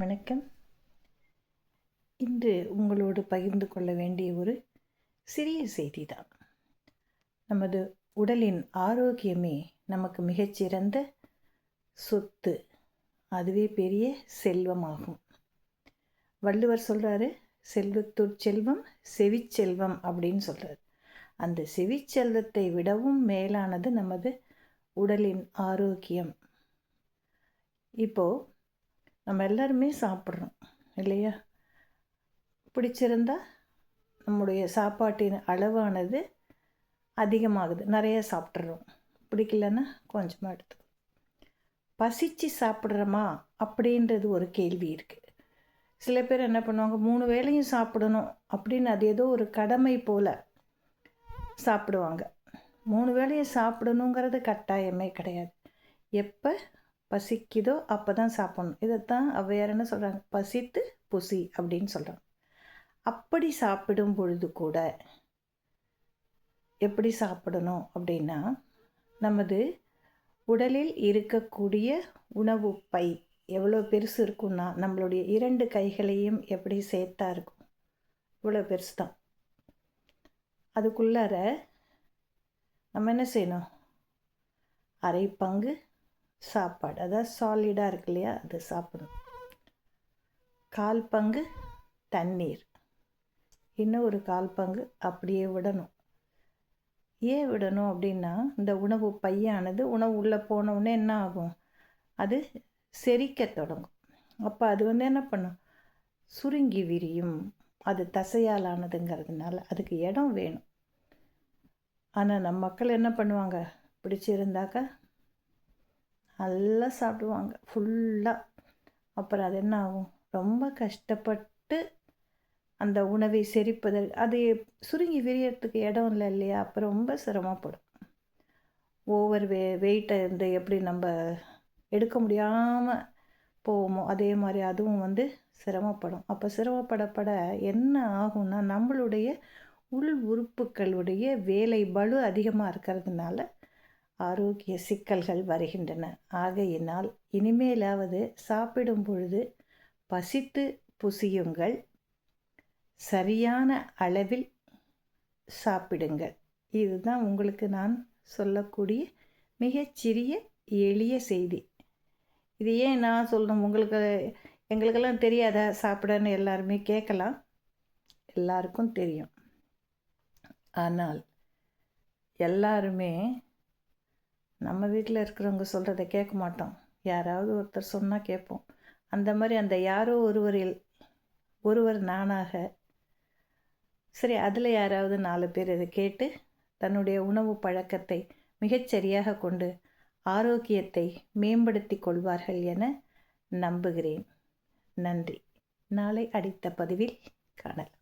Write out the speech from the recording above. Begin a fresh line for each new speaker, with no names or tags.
வணக்கம். இன்று உங்களோடு பகிர்ந்து கொள்ள வேண்டிய ஒரு சிறிய செய்தி தான் நமது உடலின் ஆரோக்கியமே நமக்கு மிகச்சிறந்த சொத்து. அதுவே பெரிய செல்வமாகும். வள்ளுவர் சொல்கிறாரு செல்வத்துட் செல்வம் செவிச்செல்வம் அப்படின்னு சொல்கிறார் அந்த செவிச்செல்வத்தை விடவும் மேலானது நமது உடலின் ஆரோக்கியம். இப்போது நம்ம எல்லாருமே சாப்பிட்றோம் இல்லையா? பிடிச்சிருந்தா நம்முடைய சாப்பாட்டின் அளவானது அதிகமாகுது. நிறைய சாப்பிட்றோம். பிடிக்கலன்னா கொஞ்சமாக எடுத்து பசிச்சு சாப்பிட்றோமா அப்படின்றது ஒரு கேள்வி இருக்குது சில பேர் என்ன பண்ணுவாங்க மூணு வேளையும் சாப்பிடணும் அப்படின்னு அது ஏதோ ஒரு கடமை போல் சாப்பிடுவாங்க. மூணு வேளையும் சாப்பிடணுங்கிறது கட்டாயமே கிடையாது. எப்போ பசிக்குதோ அப்போ தான் சாப்பிட்ணும். இதைத்தான் ஔவையார் என்ன சொல்கிறாங்க பசித்து புசி அப்படின்னு சொல்கிறாங்க அப்படி சாப்பிடும் பொழுது கூட எப்படி சாப்பிடணும் அப்படின்னா நமது உடலில் இருக்கக்கூடிய உணவு பை எவ்வளோ பெருசு இருக்குன்னா நம்மளுடைய இரண்டு கைகளையும் எப்படி சேர்த்தா இருக்கும்? இவ்வளோ பெருசு தான். அதுக்குள்ளார நம்ம என்ன செய்யணும்? அரை பங்கு சாப்பாடு. அதாவது சாலிடாக இருக்கு இல்லையா? அது சாப்பிடணும். கால் பங்கு தண்ணீர். இன்னும் ஒரு கால் பங்கு அப்படியே விடணும். ஏன் விடணும் அப்படின்னா இந்த உணவு பையானது உணவு உள்ளே போனவுடனே என்ன ஆகும்? அது செரிக்க தொடங்கும். அப்போ அது வந்து என்ன பண்ணும்? சுருங்கி விரியும். அது தசையால் ஆனதுங்கிறதுனால அதுக்கு இடம் வேணும். ஆனால் நம்ம மக்கள் என்ன பண்ணுவாங்க? பிடிச்சிருந்தாக்கா நல்லா சாப்பிடுவாங்க ஃபுல்லாக அப்புறம் அது என்ன ஆகும்? ரொம்ப கஷ்டப்பட்டு அந்த உணவை செரிப்பதற்கு அது சுருங்கி விரியறதுக்கு இடம் இல்லை இல்லையா? அப்போ ரொம்ப சிரமப்படும். ஓவர் வே வெயிட்டை இந்த எப்படி நம்ம எடுக்க முடியாமல் போவோமோ அதே மாதிரி அதுவும் வந்து சிரமப்படும். அப்போ சிரமப்படப்பட என்ன ஆகும்னா நம்மளுடைய உள் உறுப்புகளுடைய வேலை பளு அதிகமாக இருக்கிறதுனால ஆரோக்கிய சிக்கல்கள் வருகின்றன. ஆகையினால் இனிமேலாவது சாப்பிடும் பொழுது பசித்து புசியுங்கள். சரியான அளவில் சாப்பிடுங்கள். இதுதான் உங்களுக்கு நான் சொல்லக்கூடிய மிகச்சிறிய எளிய செய்தி. இது ஏன் நான் சொல்லணும்? உங்களுக்கு எங்களுக்கெல்லாம் தெரியாதா? சாப்பிடன்னு எல்லாருமே கேட்கலாம். எல்லாருக்கும் தெரியும். ஆனால் எல்லாருமே நம்ம வீட்டில் இருக்கிறவங்க சொல்கிறத கேட்க மாட்டோம். யாராவது ஒருத்தர் சொன்னால் கேட்போம். அந்த மாதிரி அந்த யாரோ ஒருவரில் ஒருவர் நானாக சரி அதில் யாராவது நாலு பேர் இதை கேட்டு தன்னுடைய உணவு பழக்கத்தை மிகச்சரியாக கொண்டு ஆரோக்கியத்தை மேம்படுத்தி கொள்வார்கள் என நம்புகிறேன். நன்றி. நாளை அடித்த பதிவில் காணலாம்.